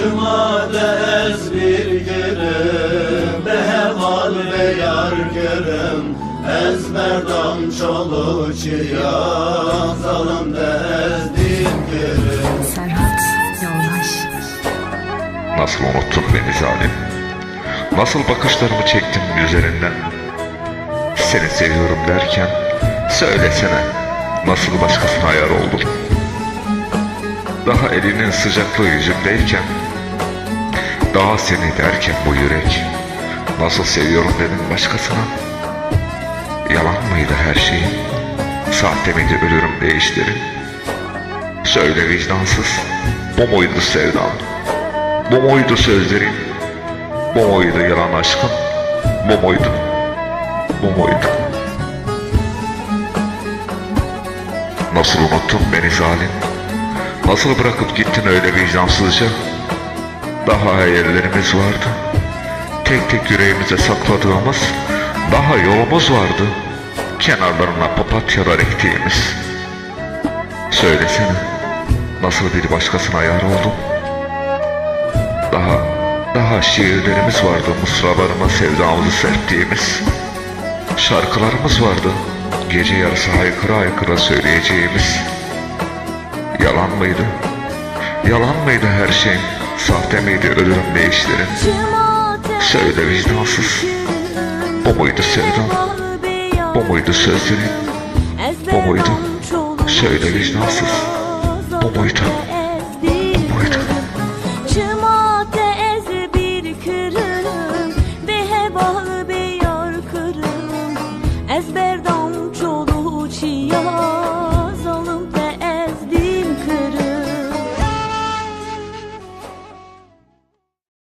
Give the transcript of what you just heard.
Başıma dez bir gürüm Beheval ve yar gürüm Ezberdan çolu çıyak Zalım dezdim gürüm Serhat Yoldaş Nasıl unuttun beni zalim? Nasıl bakışlarımı çektim üzerinden? Seni seviyorum derken söylesene nasıl başkasına ayar oldum? Daha elinin sıcaklığı yüzümdeyken daha seni derken bu yürek nasıl seviyorum dedin başkasına? Yalan mıydı her şeyin? Sahte miydi ölürüm değişlerin? Söyle vicdansız bu muydu sevdan? Bu muydu sözlerin? Bu muydu yalan aşkın? Bu muydu? Bu muydu? Nasıl unuttun beni zalim? Nasıl bırakıp gittin öyle vicdansızca? Daha hayallerimiz vardı. Tek tek yüreğimize sakladığımız daha yolumuz vardı. Kenarlarına papatyalar ektiğimiz. Söylesene nasıl bir başkasına ayar oldum? Daha, daha şiirlerimiz vardı mısralarına sevdamızı serptiğimiz. Şarkılarımız vardı gece yarısı haykıra haykıra söyleyeceğimiz. Yalan mıydı? Yalan mıydı her şey? Sahte miydi ölürüm değişlerin? Söyle vicdansız. Bu muydu sevdam? Bu muydu sözlerin? Bu muydu? Söyle vicdansız. Bu muydu?